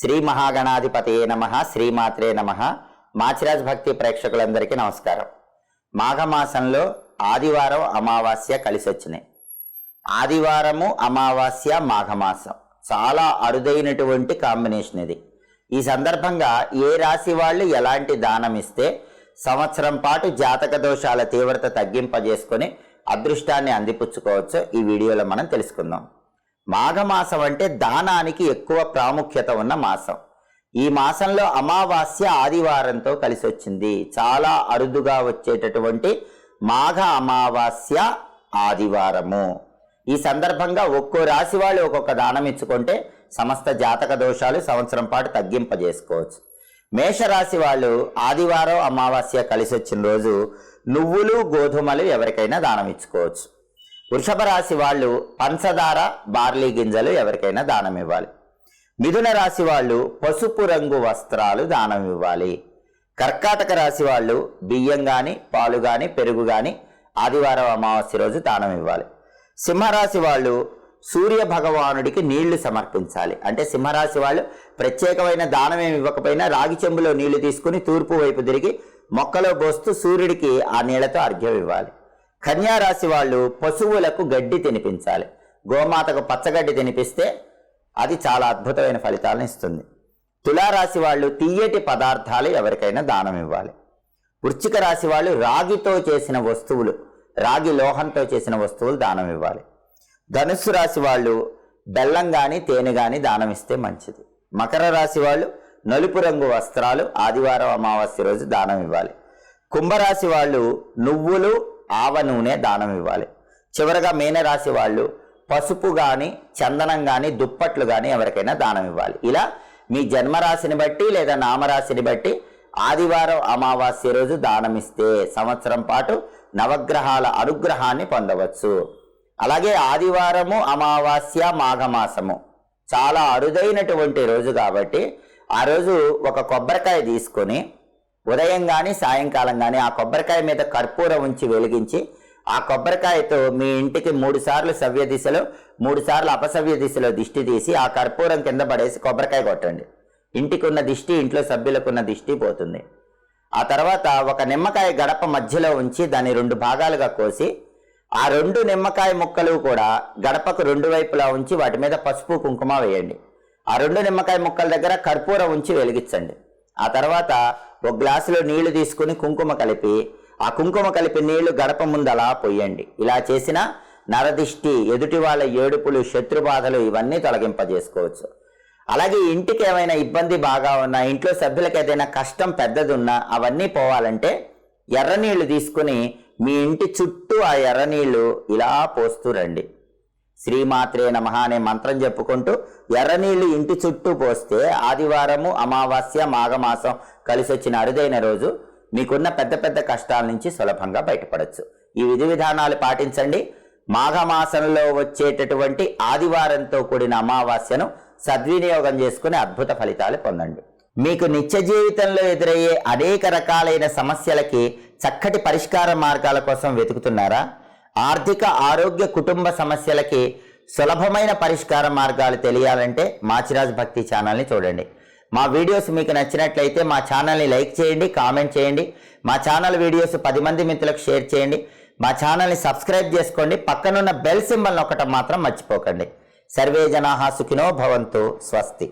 శ్రీ మహాగణాధిపతియే నమ శ్రీమాత్రే నమ. మాచిరాజ్ భక్తి ప్రేక్షకులందరికీ నమస్కారం. మాఘమాసంలో ఆదివారం అమావాస్య కలిసి వచ్చినాయి ఆదివారము అమావాస్య మాఘమాసం. చాలా అరుదైనటువంటి కాంబినేషన్ ఇది. ఈ సందర్భంగా ఏ రాశి వాళ్ళు ఎలాంటి దానం ఇస్తే సంవత్సరం పాటు జాతక దోషాల తీవ్రత తగ్గింపజేసుకొని అదృష్టాన్ని అందిపుచ్చుకోవచ్చో ఈ వీడియోలో మనం తెలుసుకుందాం. మాఘమాసం అంటే దానానికి ఎక్కువ ప్రాముఖ్యత ఉన్న మాసం. ఈ మాసంలో అమావాస్య ఆదివారంతో కలిసి వచ్చింది చాలా అరుదుగా వచ్చేటటువంటి మాఘ అమావాస్య ఆదివారము. ఈ సందర్భంగా ఒక్కో రాశి వాళ్ళు ఒక్కొక్క దానం ఇచ్చుకుంటే సమస్త జాతక దోషాలు సంవత్సరం పాటు తగ్గింపజేసుకోవచ్చు. మేషరాశి వాళ్ళు ఆదివారం అమావాస్య కలిసి వచ్చిన రోజు నువ్వులు గోధుమలు ఎవరికైనా దానం ఇచ్చుకోవచ్చు. వృషభ రాశి వాళ్ళు పంచదార బార్లీ గింజలు ఎవరికైనా దానం ఇవ్వాలి. మిథున రాశి వాళ్ళు పసుపు రంగు వస్త్రాలు దానం ఇవ్వాలి. కర్కాటక రాశి వాళ్ళు బియ్యం కానీ పాలు కానీ పెరుగు కానీ ఆదివారం అమావాస్య రోజు దానం ఇవ్వాలి. సింహరాశి వాళ్ళు సూర్య భగవానుడికి నీళ్ళు సమర్పించాలి. అంటే సింహరాశి వాళ్ళు ప్రత్యేకమైన దానం ఏమి ఇవ్వకపోయినా రాగి చెంబులో నీళ్ళు తీసుకుని తూర్పు వైపు తిరిగి మొక్కలో పోస్తూ సూర్యుడికి ఆ నీళ్ళతో అర్ఘ్యం ఇవ్వాలి. కన్యారాశి వాళ్ళు పశువులకు గడ్డి తినిపించాలి. గోమాతకు పచ్చగడ్డి తినిపిస్తే అది చాలా అద్భుతమైన ఫలితాలను ఇస్తుంది. తులారాశి వాళ్ళు తీయటి పదార్థాలు ఎవరికైనా దానం ఇవ్వాలి. వృశ్చిక రాశి వాళ్ళు రాగితో చేసిన వస్తువులు రాగి లోహంతో చేసిన వస్తువులు దానం ఇవ్వాలి. ధనుస్సు రాశి వాళ్ళు బెల్లం కానీ తేనె కానీ దానం ఇస్తే మంచిది. మకర రాశి వాళ్ళు నలుపు రంగు వస్త్రాలు ఆదివారం అమావాస్య రోజు దానం ఇవ్వాలి. కుంభరాశి వాళ్ళు నువ్వులు ఆవ నూనె దానం ఇవ్వాలి. చివరగా మీనరాశి వాళ్ళు పసుపు కానీ చందనం కానీ దుప్పట్లు కానీ ఎవరికైనా దానం ఇవ్వాలి. ఇలా మీ జన్మరాశిని బట్టి లేదా నామరాశిని బట్టి ఆదివారం అమావాస్య రోజు దానం ఇస్తే సంవత్సరం పాటు నవగ్రహాల అనుగ్రహాన్ని పొందవచ్చు. అలాగే ఆదివారము అమావాస్య మాఘమాసము చాలా అరుదైనటువంటి రోజు కాబట్టి ఆ రోజు ఒక కొబ్బరికాయ తీసుకొని ఉదయం కానీ సాయంకాలం కానీ ఆ కొబ్బరికాయ మీద కర్పూరం ఉంచి వెలిగించి ఆ కొబ్బరికాయతో మీ ఇంటికి మూడు సార్లు సవ్య దిశలో మూడు సార్లు అపసవ్య దిశలో దిష్టి తీసి ఆ కర్పూరం కింద పడేసి కొబ్బరికాయ కొట్టండి. ఇంటికి ఉన్న దిష్టి ఇంట్లో సభ్యులకున్న దిష్టి పోతుంది. ఆ తర్వాత ఒక నిమ్మకాయ గడప మధ్యలో ఉంచి దాన్ని రెండు భాగాలుగా కోసి ఆ రెండు నిమ్మకాయ ముక్కలు కూడా గడపకు రెండు వైపులా ఉంచి వాటి మీద పసుపు కుంకుమ వేయండి. ఆ రెండు నిమ్మకాయ ముక్కల దగ్గర కర్పూరం ఉంచి వెలిగించండి. ఆ తర్వాత ఒక గ్లాసులో నీళ్ళు తీసుకుని కుంకుమ కలిపి ఆ కుంకుమ కలిపి నీళ్ళు గడప ముందలా పొయ్యండి. ఇలా చేసిన నరదిష్టి ఎదుటి వాళ్ళ ఏడుపులు శత్రుబాధలు ఇవన్నీ తొలగింపజేసుకోవచ్చు. అలాగే ఇంటికి ఏమైనా ఇబ్బంది బాగా ఉన్నా ఇంట్లో సభ్యులకు ఏదైనా కష్టం పెద్దది ఉన్నా అవన్నీ పోవాలంటే ఎర్రనీళ్ళు తీసుకుని మీ ఇంటి చుట్టూ ఆ ఎర్రనీళ్ళు ఇలా పోస్తూ రండి. శ్రీమాత్రే నమ అనే మంత్రం చెప్పుకుంటూ ఎర్రనీళ్ళు ఇంటి చుట్టూ పోస్తే ఆదివారము అమావాస్య మాఘమాసం కలిసి వచ్చిన అరుదైన రోజు మీకున్న పెద్ద పెద్ద కష్టాల నుంచి సులభంగా బయటపడచ్చు. ఈ విధి విధానాలు పాటించండి. మాఘమాసంలో వచ్చేటటువంటి ఆదివారంతో కూడిన అమావాస్యను సద్వినియోగం చేసుకుని అద్భుత ఫలితాలు పొందండి. మీకు నిత్య జీవితంలో ఎదురయ్యే అనేక రకాలైన సమస్యలకి చక్కటి పరిష్కార మార్గాల కోసం వెతుకుతున్నారా? ఆర్థిక ఆరోగ్య కుటుంబ సమస్యలకి సులభమైన పరిష్కార మార్గాలు తెలియాలంటే మాచిరాజ్ భక్తి ఛానల్ని చూడండి. మా వీడియోస్ మీకు నచ్చినట్లయితే మా ఛానల్ని లైక్ చేయండి కామెంట్ చేయండి. మా ఛానల్ వీడియోస్ పది మంది మిత్రులకు షేర్ చేయండి. మా ఛానల్ని సబ్స్క్రైబ్ చేసుకోండి. పక్కనున్న బెల్ సింబల్ నొక్కటం మాత్రం మర్చిపోకండి. సర్వే జనాహా సుఖినో భవంతు స్వస్తి.